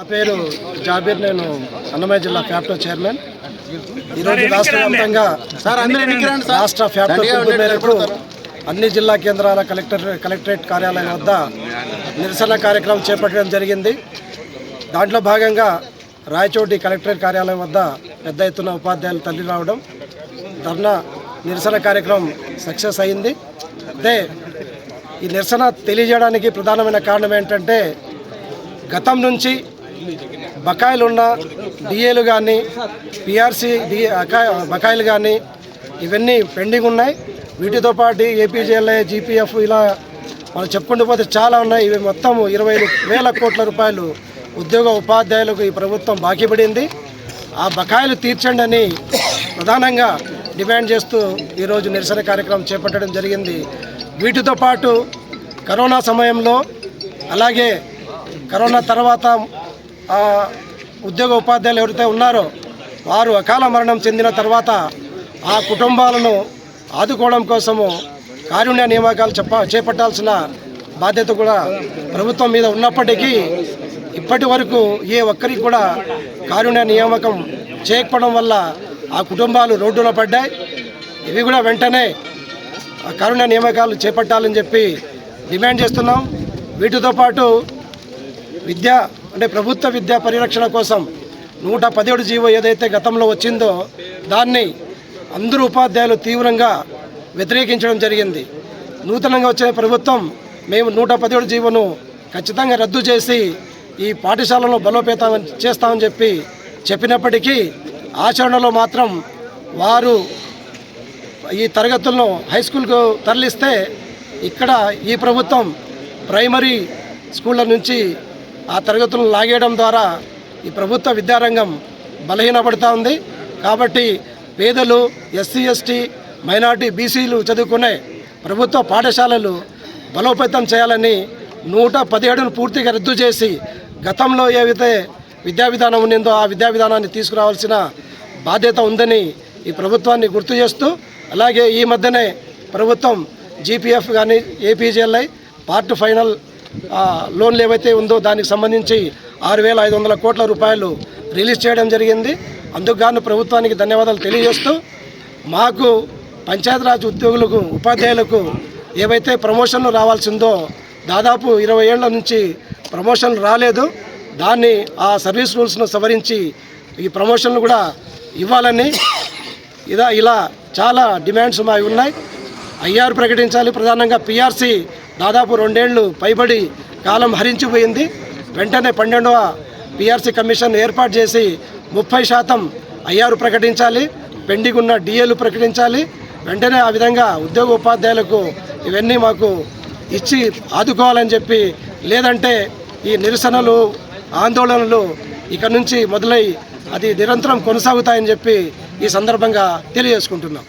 నా పేరు జాబీర్ నేను అన్నమయ్య జిల్లా ఫ్యాప్టో చైర్మన్. ఈరోజు రాష్ట్ర వ్యాప్తంగా రాష్ట్ర ఫ్యాప్టో మేరకు అన్ని జిల్లా కేంద్రాల కలెక్టర్ కలెక్టరేట్ కార్యాలయం వద్ద నిరసన కార్యక్రమం చేపట్టడం జరిగింది. దాంట్లో భాగంగా రాయచోటి కలెక్టరేట్ కార్యాలయం వద్ద పెద్ద ఎత్తున ఉపాధ్యాయులు తల్లి రావడం ధర్నా నిరసన కార్యక్రమం సక్సెస్ అయింది. అయితే ఈ నిరసన తెలియజేయడానికి ప్రధానమైన కారణం ఏంటంటే గతం నుంచి బకాయిలు ఉన్న డిఏలు కానీ పిఆర్సి డి బకాయిలు కానీ ఇవన్నీ పెండింగ్ ఉన్నాయి. వీటితో పాటు ఏపీజీఎల్ఐ జీపీఎఫ్ ఇలా మనం చెప్పుకుంటూ పోతే చాలా ఉన్నాయి. ఇవి మొత్తం ఇరవై వేల కోట్ల రూపాయలు ఉద్యోగ ఉపాధ్యాయులకు ఈ ప్రభుత్వం బాకీ పడింది. ఆ బకాయిలు తీర్చండి అని ప్రధానంగా డిమాండ్ చేస్తూ ఈరోజు నిరసన కార్యక్రమం చేపట్టడం జరిగింది. వీటితో పాటు కరోనా సమయంలో అలాగే కరోనా తర్వాత ఉద్యోగ ఉపాధ్యాయులు ఎవరైతే ఉన్నారో వారు అకాల మరణం చెందిన తర్వాత ఆ కుటుంబాలను ఆదుకోవడం కోసము కారుణ్య నియామకాలు చెప్ప చేపట్టాల్సిన బాధ్యత కూడా ప్రభుత్వం మీద ఉన్నప్పటికీ ఇప్పటి వరకు ఏ ఒక్కరికి కూడా కారుణ్య నియామకం చేయకపోవడం వల్ల ఆ కుటుంబాలు రోడ్డున పడ్డాయి. ఇవి కూడా వెంటనే ఆ నియామకాలు చేపట్టాలని చెప్పి డిమాండ్ చేస్తున్నాం. వీటితో పాటు విద్య అంటే ప్రభుత్వ విద్యా పరిరక్షణ కోసం నూట పదిహేడు జీవో ఏదైతే గతంలో వచ్చిందో దాన్ని అందరూ ఉపాధ్యాయులు తీవ్రంగా వ్యతిరేకించడం జరిగింది. నూతనంగా వచ్చిన ప్రభుత్వం మేము నూట పదిహేడు జీవోను ఖచ్చితంగా రద్దు చేసి ఈ పాఠశాలలో బలోపేతం చేస్తామని చెప్పి చెప్పినప్పటికీ ఆచరణలో మాత్రం వారు ఈ తరగతులను హై స్కూల్కు తరలిస్తే ఇక్కడ ఈ ప్రభుత్వం ప్రైమరీ స్కూళ్ళ నుంచి ఆ తరగతులను లాగేయడం ద్వారా ఈ ప్రభుత్వ విద్యారంగం బలహీనపడుతూ ఉంది. కాబట్టి పేదలు ఎస్సీ ఎస్టీ మైనార్టీ బీసీలు చదువుకునే ప్రభుత్వ పాఠశాలలు బలోపేతం చేయాలని నూట పదిహేడును పూర్తిగా రద్దు చేసి గతంలో ఏవైతే విద్యా విధానం ఉన్నిందో ఆ విద్యా విధానాన్ని తీసుకురావాల్సిన బాధ్యత ఉందని ఈ ప్రభుత్వాన్ని గుర్తు చేస్తూ అలాగే ఈ మధ్యనే ప్రభుత్వం జీపీఎఫ్ కానీ ఏపీజీఎల్ఐ పార్ట్ ఫైనల్ లోన్లు ఏవైతే ఉందో దానికి సంబంధించి ఆరు వేల ఐదు వందల కోట్ల రూపాయలు రిలీజ్ చేయడం జరిగింది. అందుకుగాను ప్రభుత్వానికి ధన్యవాదాలు తెలియజేస్తూ మాకు పంచాయతీరాజ్ ఉద్యోగులకు ఉపాధ్యాయులకు ఏవైతే ప్రమోషన్లు రావాల్సిందో దాదాపు ఇరవై ఏళ్ళ నుంచి ప్రమోషన్లు రాలేదు. దాన్ని ఆ సర్వీస్ రూల్స్ను సవరించి ఈ ప్రమోషన్లు కూడా ఇవ్వాలని ఇదా ఇలా చాలా డిమాండ్స్ మావి ఉన్నాయి. ఐఆర్ ప్రకటించాలి ప్రధానంగా. పిఆర్సీ దాదాపు రెండేళ్ళు పైబడి కాలం హరించిపోయింది. వెంటనే పన్నెండవ పిఆర్సీ కమిషన్ ఏర్పాటు చేసి ముప్పై శాతం ఐఆర్ ప్రకటించాలి పెండింగ్ ఉన్న డిఏలు ప్రకటించాలి. వెంటనే ఆ విధంగా ఉద్యోగ ఉపాధ్యాయులకు ఇవన్నీ మాకు ఇచ్చి ఆదుకోవాలని చెప్పి లేదంటే ఈ నిరసనలు ఆందోళనలు ఇక నుంచి మొదలై అది నిరంతరం కొనసాగుతాయని చెప్పి ఈ సందర్భంగా తెలియజేసుకుంటున్నాం.